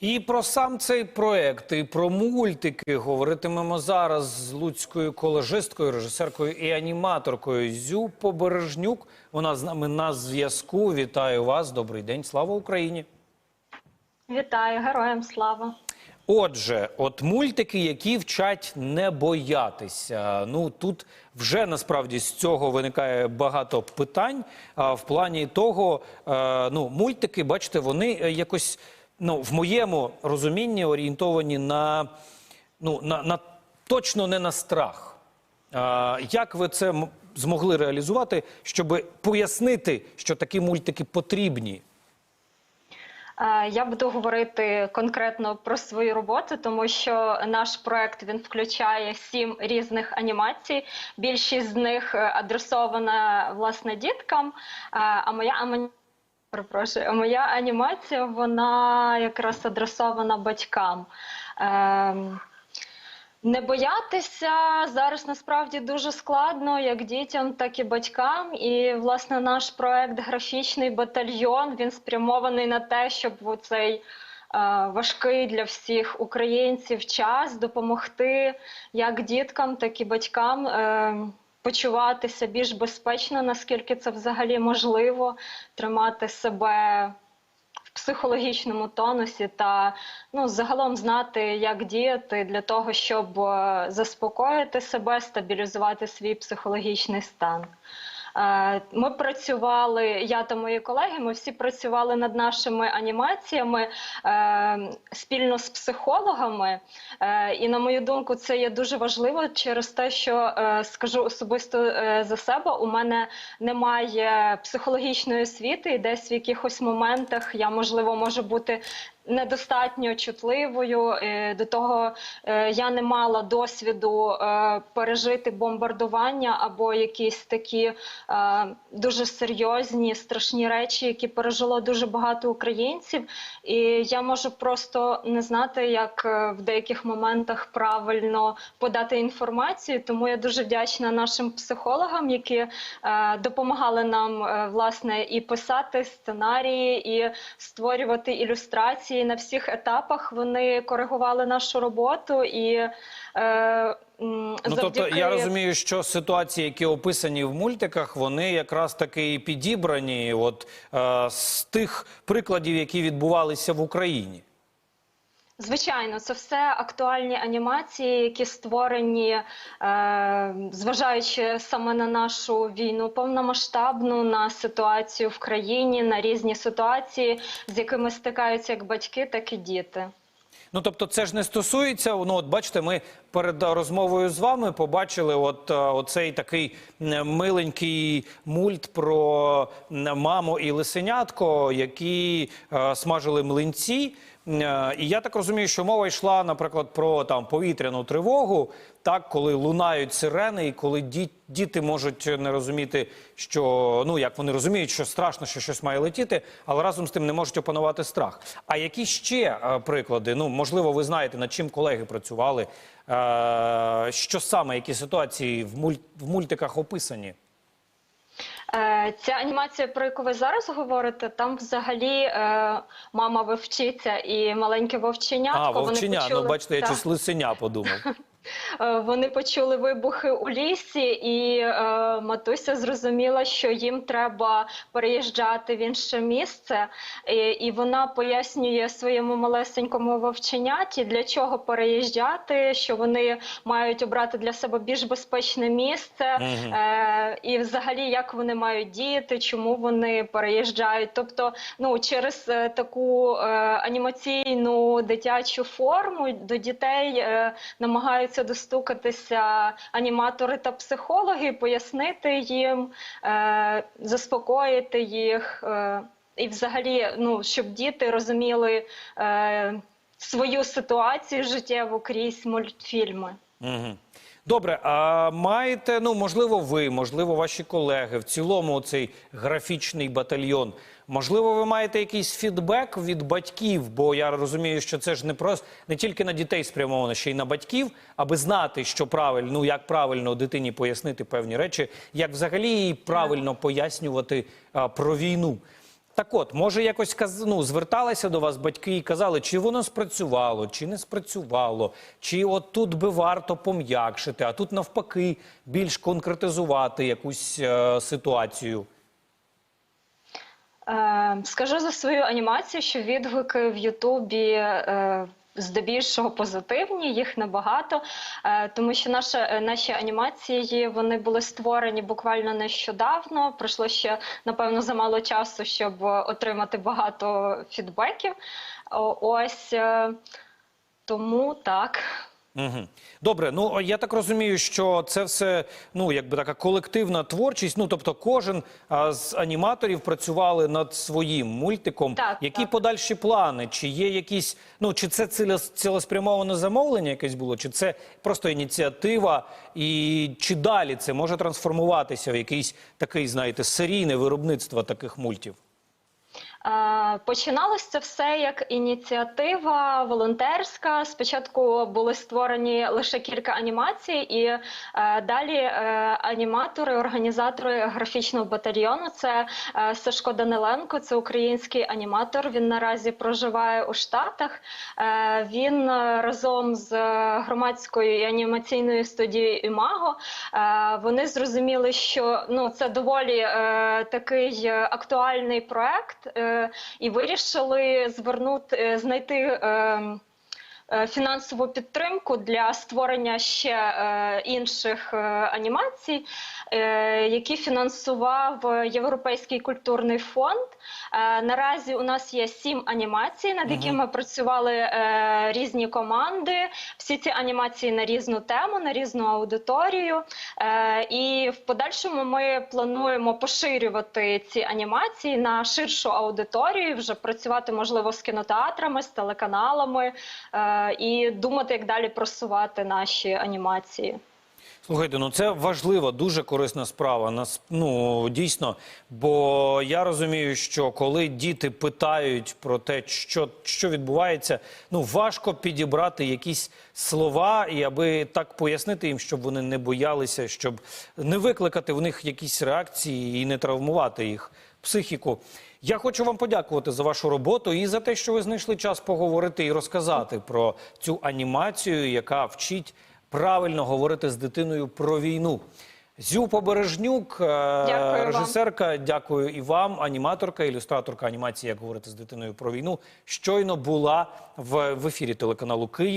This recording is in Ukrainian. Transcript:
І про сам цей проект, і про мультики говоритимемо зараз з луцькою колежисткою, режисеркою і аніматоркою Зю Побережнюк. Вона з нами на зв'язку. Вітаю вас. Добрий день. Слава Україні. Вітаю, героям слава. Отже, от мультики, які вчать не боятися. Ну тут вже насправді з цього виникає багато питань. А в плані того, е, ну мультики, бачите, вони е, якось ну в моєму розумінні орієнтовані на ну на, на точно не на страх. А, як ви це змогли реалізувати, щоб пояснити, що такі мультики потрібні? Я буду говорити конкретно про свою роботу, тому що наш проект він включає сім різних анімацій. Більшість з них е, адресована власне діткам. А моя Перепрошую, моя анімація вона якраз адресована батькам. Ем, Не боятися зараз насправді дуже складно як дітям, так і батькам. І власне наш проект Графічний батальйон він спрямований на те, щоб у цей е, важкий для всіх українців час допомогти як діткам, так і батькам. Почуватися більш безпечно, наскільки це взагалі можливо, тримати себе в психологічному тонусі та ну загалом знати, як діяти для того, щоб е, заспокоїти себе, стабілізувати свій психологічний стан. Е, Ми працювали, я та мої колеги, ми всі працювали над нашими анімаціями е, спільно з психологами. Е, І на мою думку, це є дуже важливо через те, що скажу особисто за себе, у мене немає психологічної освіти, і десь в якихось моментах я можливо можу бути. Недостатньо чутливою Е, до того е, я не мала досвіду е, пережити бомбардування або якісь такі дуже серйозні страшні речі, які пережило дуже багато українців. І я можу просто не знати, як в деяких моментах правильно подати інформацію. Тому я дуже вдячна нашим психологам, які допомагали нам власне і писати сценарії, і створювати ілюстрації на всіх етапах. Вони коригували нашу роботу і. Е, Ну, тобто я розумію, що ситуації, які описані в мультиках, вони якраз таки і підібрані от, е, з тих прикладів, які відбувалися в Україні. Звичайно, це все актуальні анімації, які створені, е, зважаючи саме на нашу війну повномасштабну, на ситуацію в країні, на різні ситуації, з якими стикаються як батьки, так і діти. Ну тобто, це ж не стосується. Ну, от бачите, ми перед розмовою з вами побачили от е, оцей такий миленький мульт про маму і лисенятко, які е, смажили млинці. Е, І я так розумію, що мова йшла, наприклад, про там повітряну тривогу, так коли лунають сирени, і коли ді- діти можуть не розуміти, що ну як вони розуміють, що страшно, що щось має летіти, але разом з тим не можуть опанувати страх. А які ще е, приклади? Ну можливо, ви знаєте, над чим колеги працювали? Е, що саме, які ситуації в, муль... в мультиках описані? Ця анімація, про яку ви зараз говорите, там взагалі е, мама вовчиця і маленьке вовченятко. А, вони почули- ну бачите, я Так. щось лисеня подумав. Е, Вони почули вибухи у лісі, і е, матуся зрозуміла, що їм треба переїжджати в інше місце. І, і вона пояснює своєму малесенькому вовченяті, для чого переїжджати, що вони мають обрати для себе більш безпечне місце, е, і взагалі як вони мають діяти, чому вони переїжджають. Тобто, ну через е, таку е, анімаційну дитячу форму до дітей е, намагаються достукатися аніматори та психологи, пояснити їм, е, заспокоїти їх. Е, і взагалі, ну, щоб діти розуміли е, свою ситуацію життєву крізь мультфільми. Мгм. Добре, а маєте, ну можливо, ви, можливо, ваші колеги, в цілому цей графічний батальйон. Можливо, ви маєте якийсь фідбек від батьків, бо я розумію, що це ж не просто не тільки на дітей спрямовано, ще й на батьків, аби знати, що правильно, ну як правильно дитині пояснити певні речі, як взагалі їй правильно пояснювати а, про війну. Так от, може, якось ну, зверталися до вас батьки і казали, чи воно спрацювало, чи не спрацювало, чи от тут би варто пом'якшити, а тут навпаки більш конкретизувати якусь е, ситуацію. Е, Скажу за свою анімацію, що відгуки в Ютубі е, здебільшого позитивні, їх небагато, е, тому що наша, е, наші анімації вони були створені буквально нещодавно. Пройшло ще напевно замало часу, щоб отримати багато фідбеків. Ось е, тому так. Угу. Добре, ну я так розумію, що це все ну якби така колективна творчість. Ну тобто, кожен а, з аніматорів працювали над своїм мультиком. Так, Які так. подальші плани? Чи є якісь, ну чи це цілеспрямоване замовлення якесь було, чи це просто ініціатива, і чи далі це може трансформуватися в якийсь такий, знаєте, серійне виробництво таких мультів? Е, Починалось це все як ініціатива волонтерська. Спочатку були створені лише кілька анімацій, і е, далі е, аніматори, організатори графічного батальйону. Це Сашко Даниленко, це український аніматор. Він наразі проживає у Штатах. Він разом з громадською і анімаційною студією Імаго вони зрозуміли, що ну це доволі такий актуальний проект, і вирішили звернути е, знайти. Е, е, Фінансову підтримку для створення ще е, інших е, анімацій, які фінансував е, Європейський культурний фонд. Е, наразі у нас є сім анімацій, над якими працювали е, різні команди. Всі ці анімації на різну тему, на різну аудиторію. Е, і в подальшому ми плануємо поширювати ці анімації на ширшу аудиторію, вже працювати можливо з кінотеатрами, з телеканалами е, і думати, як далі просувати наші анімації. Слухайте, ну це важлива, дуже корисна справа. Нас ну дійсно. Бо я розумію, що коли діти питають про те, що, що відбувається, ну важко підібрати якісь слова, і аби так пояснити їм, щоб вони не боялися, щоб не викликати в них якісь реакції і не травмувати їх психіку. Я хочу вам подякувати за вашу роботу і за те, що ви знайшли час поговорити і розказати про цю анімацію, яка вчить правильно говорити з дитиною про війну. Зю Побережнюк, дякую режисерка, вам. дякую і вам, аніматорка, ілюстраторка анімації, як говорити з дитиною про війну, щойно була в, в ефірі телеканалу Київ.